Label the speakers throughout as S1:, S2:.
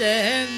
S1: Yeah.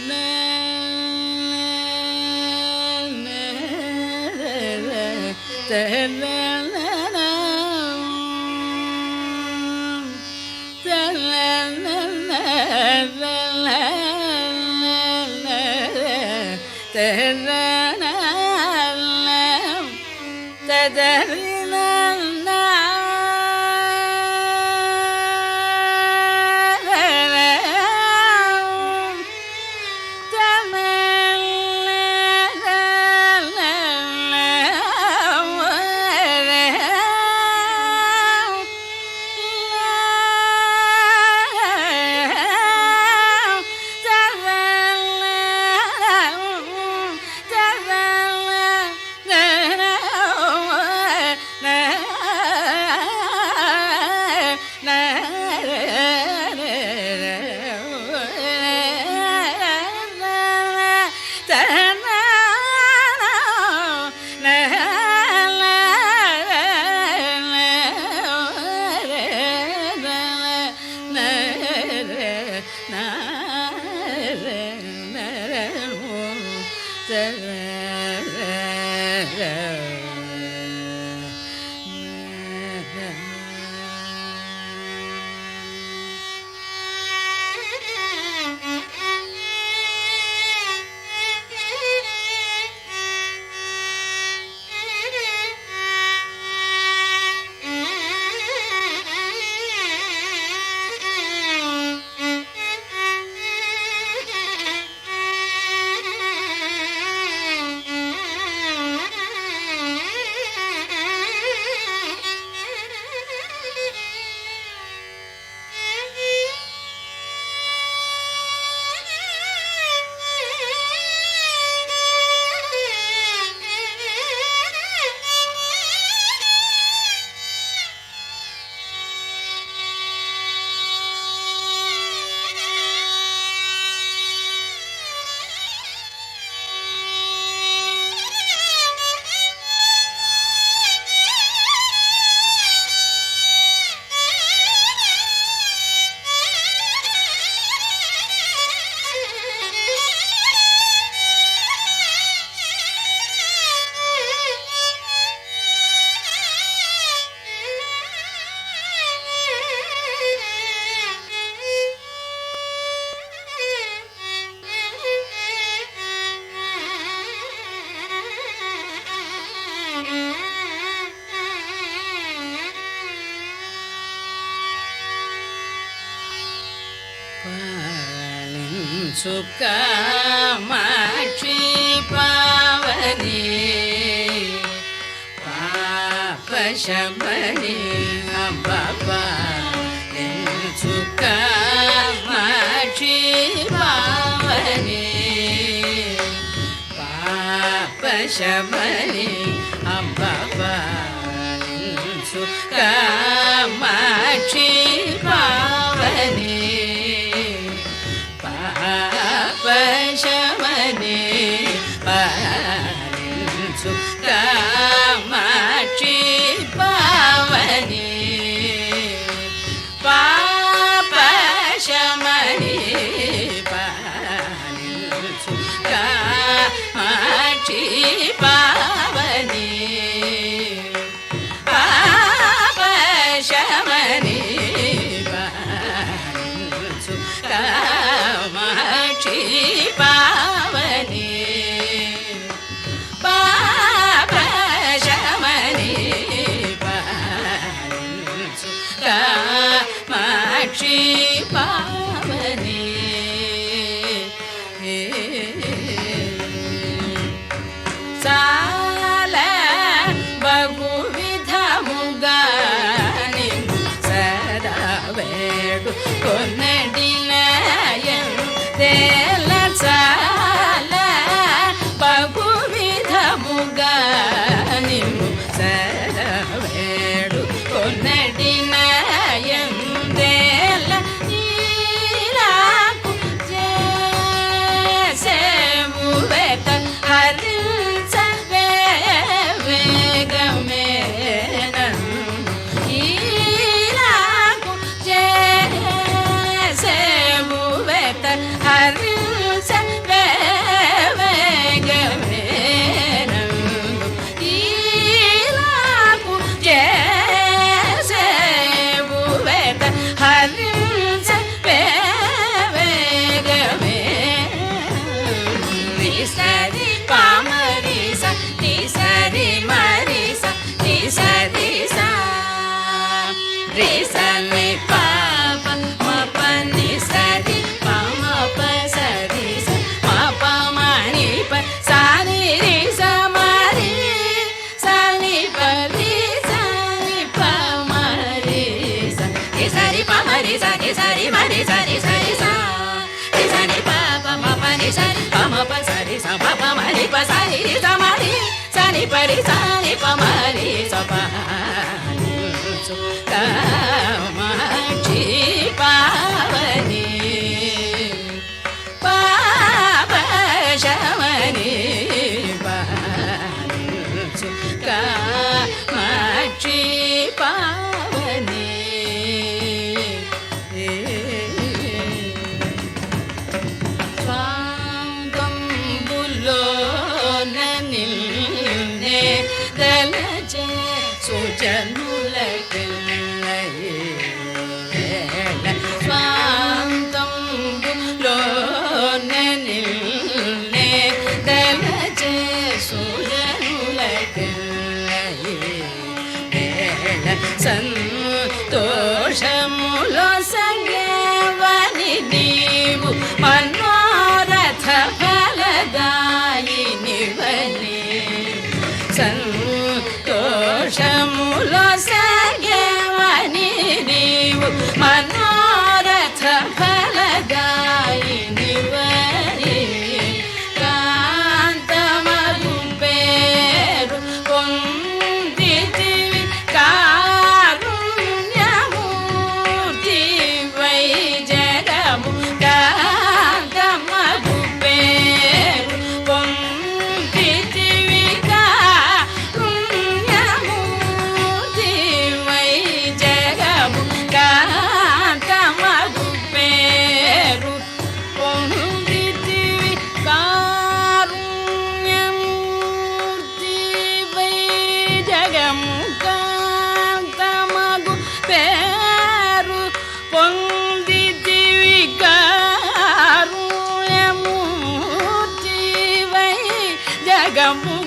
S2: சுக்கமாட்சி பாவனி. பாபசமணி அம்பப்பா சுக்கமாட்சி பாவனி. பாபசமணி அம்பாபா சுக்கமாட்சி Daddy. సని సని పరి సని పమరి సపా Pagambu.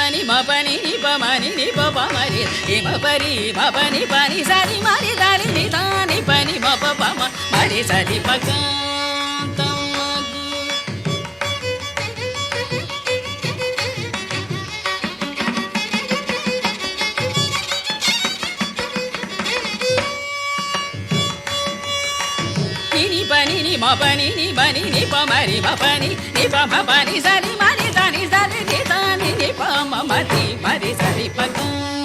S2: పని మ పని ని ప మని ని ప ప పరి మ పని పని సరి మరి దారి ని దాని పని మ ప మరి సరి పక పని ని మ పని ని పని ని పమరి మ పని ని పమ పని సరి సరి సరి
S3: పగం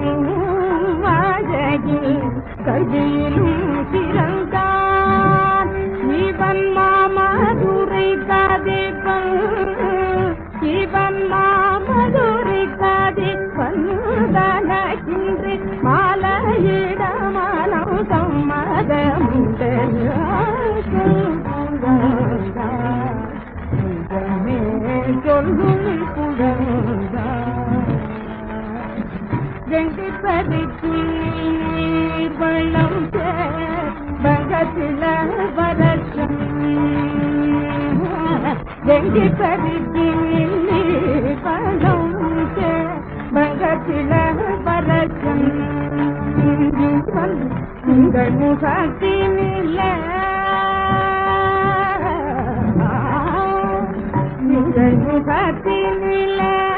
S3: नहीं ரெண்டு பறிக்கு வெள்ளம் பங்கத்தில வரட்டும் ரெண்டு பறிக்கு பழம் பங்கத்தில வரட்டும் உங்கள் முகத்தினில்ல உங்கள் முகத்தினில்ல குருநகை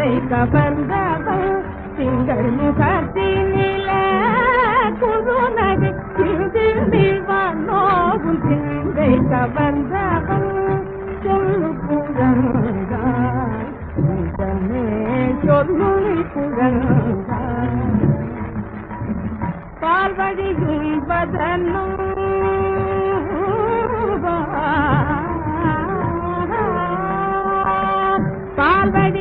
S3: கதை கவர்ந்தவள் திங்கள் முகத்தினில குருநகை சிந்து நிவனோரும் திங்கை கவர்ந்தவள் சொல்லு புகழ்ந்தாய். சொல்லு புகழ்ந்தாய். பால்வழியும் பதனும்
S4: பால்வழி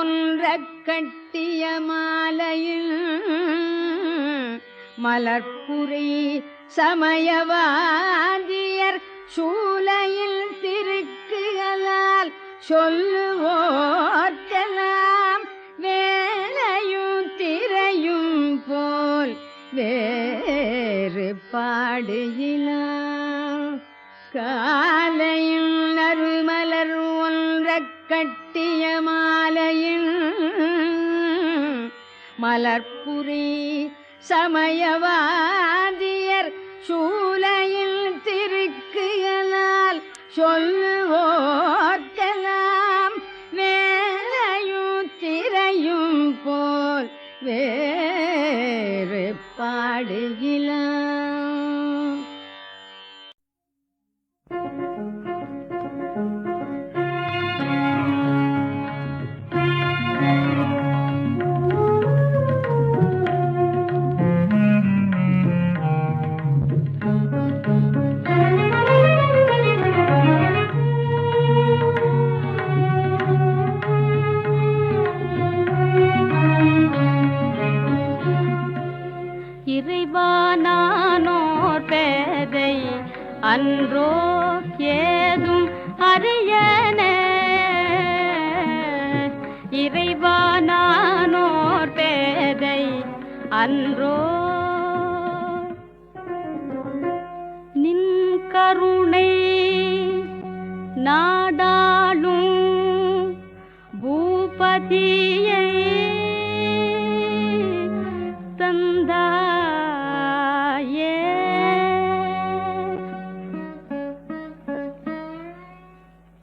S4: ஒன்ற கட்டிய மாலையில் மலர்புரி சமயவாதியர் சூலையில் திருக்குகளால் சொல்லுவோர்க்கெல்லாம் வேலையும் திரையும் போல் வேறு பாடு சமயவாதியர்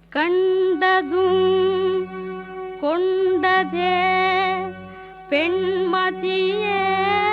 S5: கண்டதும் கொண்டதே பெண்மதியே.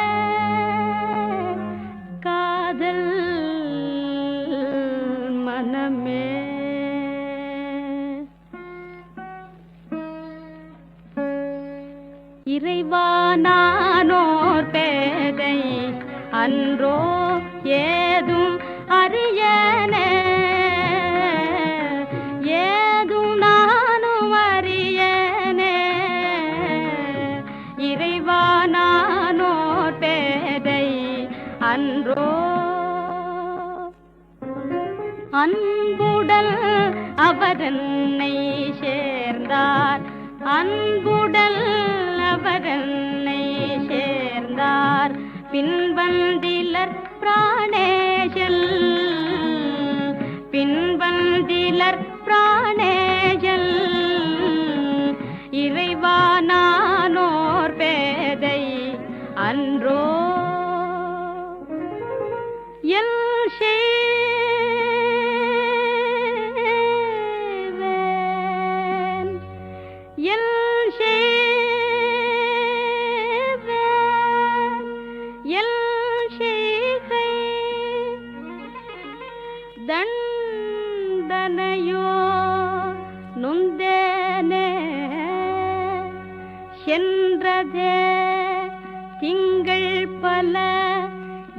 S5: அவரன்னை சேர்ந்தார். அன்புடல் அவரன்னை சேர்ந்தார். பின்வந்திலர்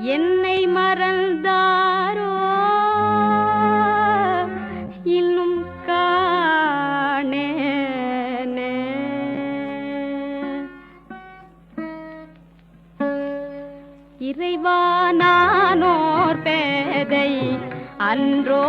S5: என்னை மறந்தாரோ? இன்னும் காணே இறைவா நானோர் பேதை அன்றோ